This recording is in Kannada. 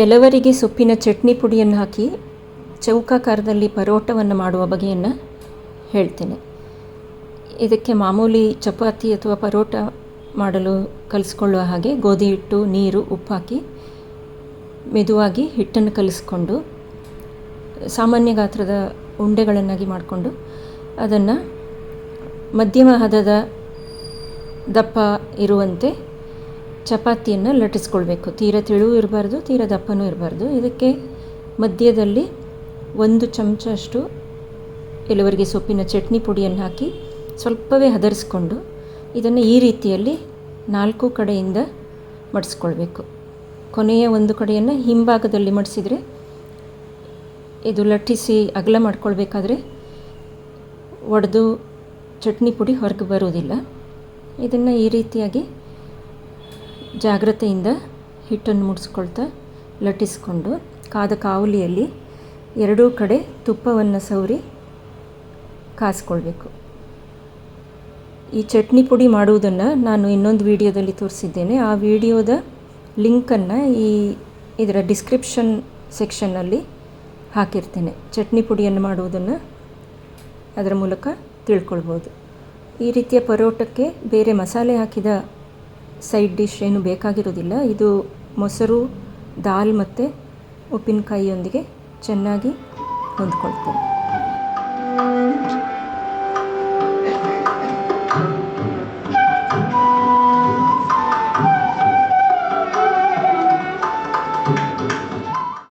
ಎಲವರಿಗೆ ಸೊಪ್ಪಿನ ಚಟ್ನಿ ಪುಡಿಯನ್ನು ಹಾಕಿ ಚೌಕಾಕಾರದಲ್ಲಿ ಪರೋಟವನ್ನು ಮಾಡುವ ಬಗೆಯನ್ನು ಹೇಳ್ತೇನೆ. ಇದಕ್ಕೆ ಮಾಮೂಲಿ ಚಪಾತಿ ಅಥವಾ ಪರೋಟ ಮಾಡಲು ಕಲಿಸ್ಕೊಳ್ಳುವ ಹಾಗೆ ಗೋಧಿ ಹಿಟ್ಟು, ನೀರು, ಉಪ್ಪು ಹಾಕಿ ಮೆದುವಾಗಿ ಹಿಟ್ಟನ್ನು ಕಲಿಸ್ಕೊಂಡು ಸಾಮಾನ್ಯ ಗಾತ್ರದ ಉಂಡೆಗಳನ್ನಾಗಿ ಮಾಡಿಕೊಂಡು ಅದನ್ನು ಮಧ್ಯಮ ಹದದ ದಪ್ಪ ಇರುವಂತೆ ಚಪಾತಿಯನ್ನು ಲಟ್ಟಿಸ್ಕೊಳ್ಬೇಕು. ತೀರ ತೆಳುವು ಇರಬಾರ್ದು, ತೀರ ದಪ್ಪನೂ ಇರಬಾರ್ದು. ಇದಕ್ಕೆ ಮಧ್ಯದಲ್ಲಿ ಒಂದು ಚಮಚ ಅಷ್ಟು ಕೆಲವರಿಗೆ ಸೊಪ್ಪಿನ ಚಟ್ನಿ ಪುಡಿಯನ್ನು ಹಾಕಿ ಸ್ವಲ್ಪವೇ ಹದರಿಸ್ಕೊಂಡು ಇದನ್ನು ಈ ರೀತಿಯಲ್ಲಿ ನಾಲ್ಕು ಕಡೆಯಿಂದ ಮಡಿಸ್ಕೊಳ್ಬೇಕು. ಕೊನೆಯ ಒಂದು ಕಡೆಯನ್ನು ಹಿಂಭಾಗದಲ್ಲಿ ಮಡಿಸಿದರೆ ಇದು ಲಟ್ಟಿಸಿ ಅಗಲ ಮಾಡ್ಕೊಳ್ಬೇಕಾದ್ರೆ ಒಡೆದು ಚಟ್ನಿ ಪುಡಿ ಹೊರಗೆ ಬರೋದಿಲ್ಲ ಇದನ್ನು ಈ ರೀತಿಯಾಗಿ ಜಾಗ್ರತೆಯಿಂದ ಹಿಟ್ಟನ್ನು ಮುಡಿಸ್ಕೊಳ್ತಾ ಲಟ್ಟಿಸ್ಕೊಂಡು ಕಾದ ಕಾವಲಿಯಲ್ಲಿ ಎರಡೂ ಕಡೆ ತುಪ್ಪವನ್ನು ಸವರಿ ಕಾಸ್ಕೊಳ್ಬೇಕು. ಈ ಚಟ್ನಿ ಪುಡಿ ಮಾಡುವುದನ್ನು ನಾನು ಇನ್ನೊಂದು ವಿಡಿಯೋದಲ್ಲಿ ತೋರಿಸಿದ್ದೇನೆ. ಆ ವಿಡಿಯೋದ ಲಿಂಕನ್ನು ಈ ಇದರ ಡಿಸ್ಕ್ರಿಪ್ಷನ್ ಸೆಕ್ಷನ್ನಲ್ಲಿ ಹಾಕಿರ್ತೇನೆ. ಚಟ್ನಿ ಪುಡಿಯನ್ನು ಮಾಡುವುದನ್ನು ಅದರ ಮೂಲಕ ತಿಳ್ಕೊಳ್ಬೋದು. ಈ ರೀತಿಯ ಪರೋಟಕ್ಕೆ ಬೇರೆ ಮಸಾಲೆ ಹಾಕಿದ ಸೈಡ್ ಡಿಶ್ ಏನು ಬೇಕಾಗಿರೋದಿಲ್ಲ. ಇದು ಮೊಸರು ದಾಲ್ ಮತ್ತು ಉಪ್ಪಿನಕಾಯಿಯೊಂದಿಗೆ ಚೆನ್ನಾಗಿ ಹೊಂದ್ಕೊಳ್ತೇನೆ.